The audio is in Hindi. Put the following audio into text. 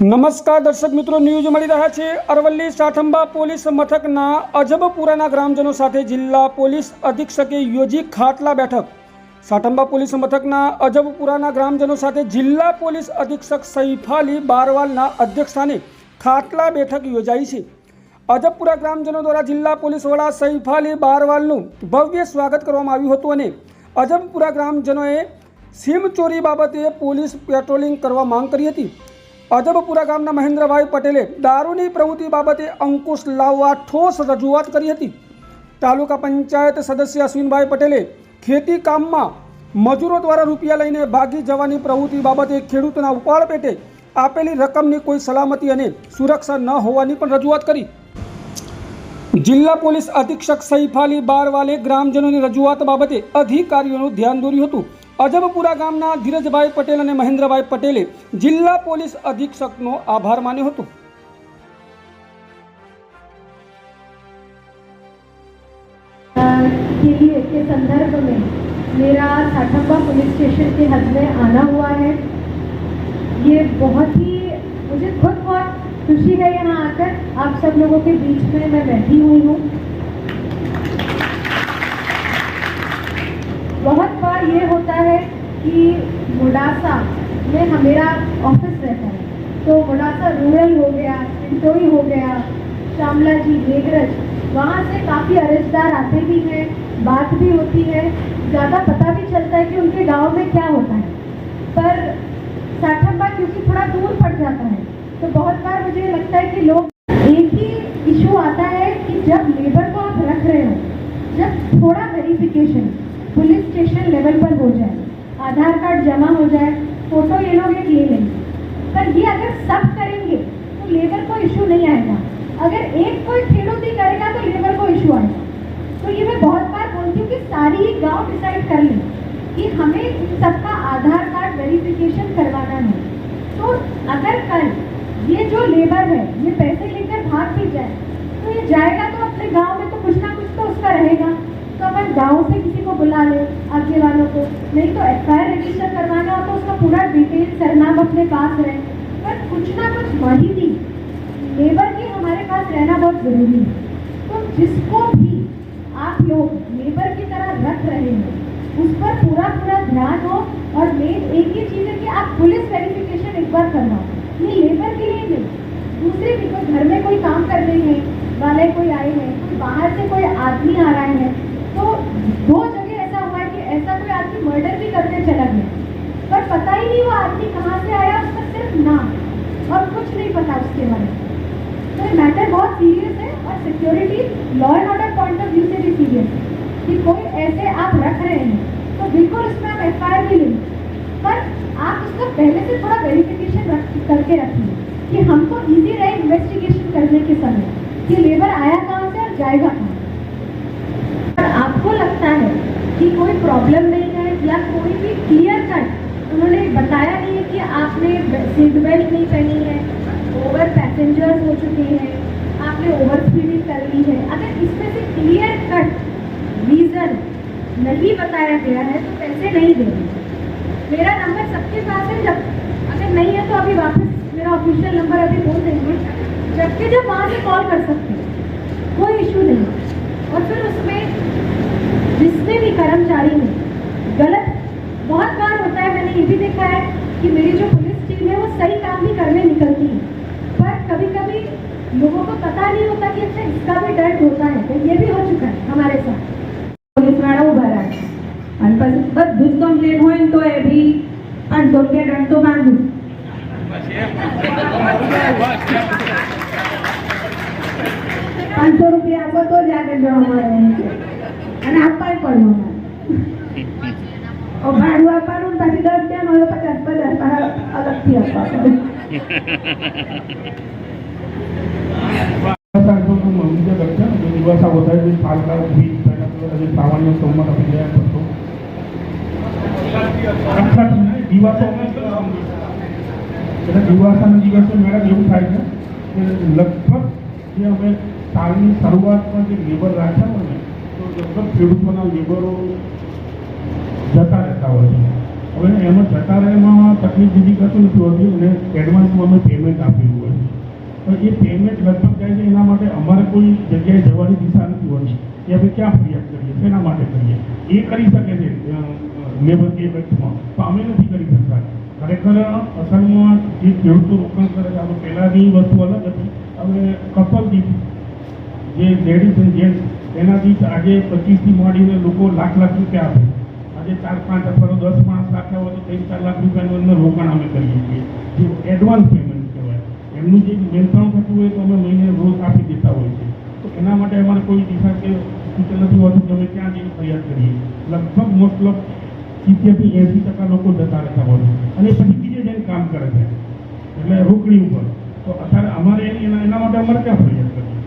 નમસ્કાર દર્શક મિત્રો ન્યૂઝ મળી રહ્યા છે. અરવલ્લી સાઠંબા પોલીસ મથકના અજબપુરાના ગ્રામજનો સાથે જિલ્લા પોલીસ અધિક્ષકે યોજી ખાટલા બેઠક. સાઠંબા પોલીસ મથકના અજબપુરાના ગ્રામજનો સાથે જિલ્લા પોલીસ અધિક્ષક સૈફાલી બારવાલના અધ્યક્ષસ્થાને ખાટલા બેઠક યોજાઈ છે. અજબપુરા ગ્રામજનો દ્વારા જિલ્લા પોલીસ વડા સૈફાલી બારવાલનું ભવ્ય સ્વાગત કરવામાં આવ્યું હતું અને અજબપુરા ગ્રામજનોએ સિમ ચોરી બાબતે પોલીસ પેટ્રોલિંગ કરવા માંગ કરી હતી. અજબપુરા ગામના મહેન્દ્રભાઈ પટેલે દારૂની પ્રવૃત્તિ બાબતે અંકુશ લાવવા ઠોસ રજૂઆત કરી હતી. તાલુકા પંચાયત સદસ્ય અશ્વિનભાઈ પટેલે ખેતી કામમાં મજૂરો દ્વારા રૂપિયા લઈને ભાગી જવાની પ્રવૃત્તિ બાબતે ખેડૂતોના ઉપાડ પેટે આપેલી રકમની કોઈ સલામતી અને સુરક્ષા ન હોવાની પણ રજૂઆત કરી. જિલ્લા પોલીસ અધિક્ષક સૈફાલી બારવાલે ગ્રામજનોની રજૂઆત બાબતે અધિકારીઓનું ધ્યાન દોર્યું હતું. અજબપુરા ગામના ધીરજભાઈ પટેલ અને મહેન્દ્રભાઈ પટેલે જિલ્લા પોલીસ અધિક્ષકનો આભાર માન્યો હતો के लिए के संदर्भ में मेरा साठम्बा पुलिस स्टेशन के हद में आना हुआ है ये बहुत ही मुझे खुद बहुत खुशी है यहाँ आकर आप सब लोगों के बीच में मैं बैठी हुई हूँ बहुत बार ये होता है कि मुडासा में हम- मेरा ऑफ़िस रहता है। तो मुडासा रूरल हो गया चिंटोई हो गया श्यामला जी मेघरज वहाँ से काफ़ी अरजदार आते भी हैं, बात भी होती है। ज़्यादा पता भी चलता है कि उनके गाँव में क्या होता है। पर साठम्बा क्योंकि थोड़ा दूर पड़ जाता है तो बहुत बार मुझे लगता है कि लोग एक ही इशू आता है कि जब लेबर को आप रख रहे हो, जब थोड़ा वेरिफिकेशन पुलिस स्टेशन लेवल पर हो जाए, आधार कार्ड जमा हो जाए, फ़ोटो ये लोग एक ले लेंगे। पर ये अगर सब करेंगे तो लेबर को इशू नहीं आएगा। अगर एक कोई खेड़ूती करेगा तो लेबर को इशू आएगा। तो ये मैं बहुत बार बोलती हूँ कि सारी गाँव डिसाइड कर लें कि हमें इन सबका आधार कार्ड वेरिफिकेशन करवाना है। तो अगर कल ये जो लेबर है, ये पैसे लेकर भाग भी जाए तो ये जाएगा तो अपने गाँव में तो कुछ ना कुछ तो उसका रहेगा। गाँव से किसी को बुला ले, आगे वालों को। नहीं तो एफ़ आई आर रजिस्टर करवाना हो तो उसका पूरा डिटेल सरनाम अपने पास रहे। पर कुछ ना कुछ माहिती। लेबर की हमारे पास रहना बहुत ज़रूरी है। तो जिसको भी आप लोग लेबर की तरह रख रहे हैं, उस पर पूरा पूरा ध्यान हो और मेन एक ही चीज़ है कि आप पुलिस वेरिफिकेशन एक बार करवाओ। ये लेबर के लिए नहीं। दूसरे भी कोई घर में कोई काम कर करने हैं, वाले कोई आए हैं, कोई बाहर से कोई आदमी आ रहा है तो दो जगह ऐसा हुआ है कि ऐसा कोई आदमी मर्डर भी करते चला गया। पर पता ही नहीं वो आदमी कहाँ से आया, उसका सिर्फ़ नाम और कुछ नहीं पता उसके बारे में। तो ये मैटर बहुत सीरियस है और security law and order point of view से भी सीरियस है कि कोई ऐसे आप रख रहे हैं तो बिल्कुल उसमें आप एफ़ आई भी लेंगे पर आप उसका पहले से थोड़ा वेरिफिकेशन रख, करके रखिए कि हमको इजी रहे इन्वेस्टिगेशन करने के समय कि लेबर आया कहाँ से और जाएगा कहाँ। है कि कोई प्रॉब्लम नहीं है या कोई भी क्लियर कट उन्होंने बताया नहीं है कि आपने सीट बेल्ट नहीं पहनी है ओवर पैसेंजर्स हो चुके हैं, आपने ओवर स्पीडिंग कर ली है। अगर इसमें से क्लियर कट रीजन नहीं बताया गया है तो पैसे नहीं देंगे। मेरा नंबर सबके पास है, जब अगर नहीं है तो अभी वापस मेरा ऑफिशियल नंबर अभी बोल देंगे, जबकि जब वहाँ से कॉल कर सकते हैं, कोई इशू नहीं। और फिर उसमें कर्मचारी ने गलत बहुत बार होता है मैंने ये भी देखा है कि मेरी जो पुलिस टीम है वो सही काम भी करने निकलती है पर कभी कभी लोगों को पता नहीं होता कि अच्छा इसका भी डर होता है तो ये भी हो चुका है हमारे साथ પોલીસવાળા ઊભા રાખે અને પછી બધું જ કમ્પ્લીટ હોય ને તો એ બી પાંચસો રૂપિયા દંડ તો માંગુ પાંચસો રૂપિયા આપો તો જ આગળ જવા મળે એમ કે. અને આપવા પડવું અમારે ભાડું આપવાનું પછી દસ બેન હોય પચાસ પચાસ, મારા અલગથી આપવાનું. થાય છે. કે લગભગ જે અમે સાલની શરૂઆતમાં જે લેબર રાખ્યા હોય ને, તો લગભગ ખેડૂતોના લેબરો જતા રહેતા હોય છે. હવે એમાં જતા રહેવામાં તકલીફ બીજી કશું નથી હોતી અને એડવાન્સમાં અમે પેમેન્ટ આપેલું હોય તો એ પેમેન્ટ લગભગ જાય છે એના માટે અમારે કોઈ જગ્યાએ જવાની દિશા નથી હોતી. કે આપણે ક્યાં ફરિયાદ કરીએ, શેના માટે કરીએ? એ કરી શકે છે લેબર કે બેઠમાં તો અમે નથી કરી શકતા. ખરેખર અસલમાં જે ખેડૂતો રોકાણ કરે છે આપણે પહેલાંની વસ્તુ અલગ હતી. હવે કપલ દીઠ જે લેડીઝ અને જેન્ટ્સ એનાથી આજે પચીસથી માંડીને લોકો લાખ લાખ રૂપિયા આપે. આજે ચાર પાંચ અથવા દસ માણસ રાખ્યા હોય તો ત્રણ ચાર લાખ રૂપિયાનું અંદર રોકાણ અમે કરીએ છીએ જે એડવાન્સ પેમેન્ટ કહેવાય. એમનું જે વેચાણ થતું હોય તો અમે મહિને રોજ આપી દેતા હોય છે તો એના માટે અમારે કોઈ દિશા કે સૂચન નથી હોતું કે અમે ક્યાં જઈને ફરિયાદ કરીએ. લગભગ મોસ્ટ ઓફ સિત્તેરથી એંસી ટકા લોકો જતા રહેતા હોય અને પછી બીજે જઈને કામ કરે છે. એટલે રોકડી ઉપર. તો અત્યારે અમારે એની એના માટે અમારે ક્યાં ફરિયાદ કરવી?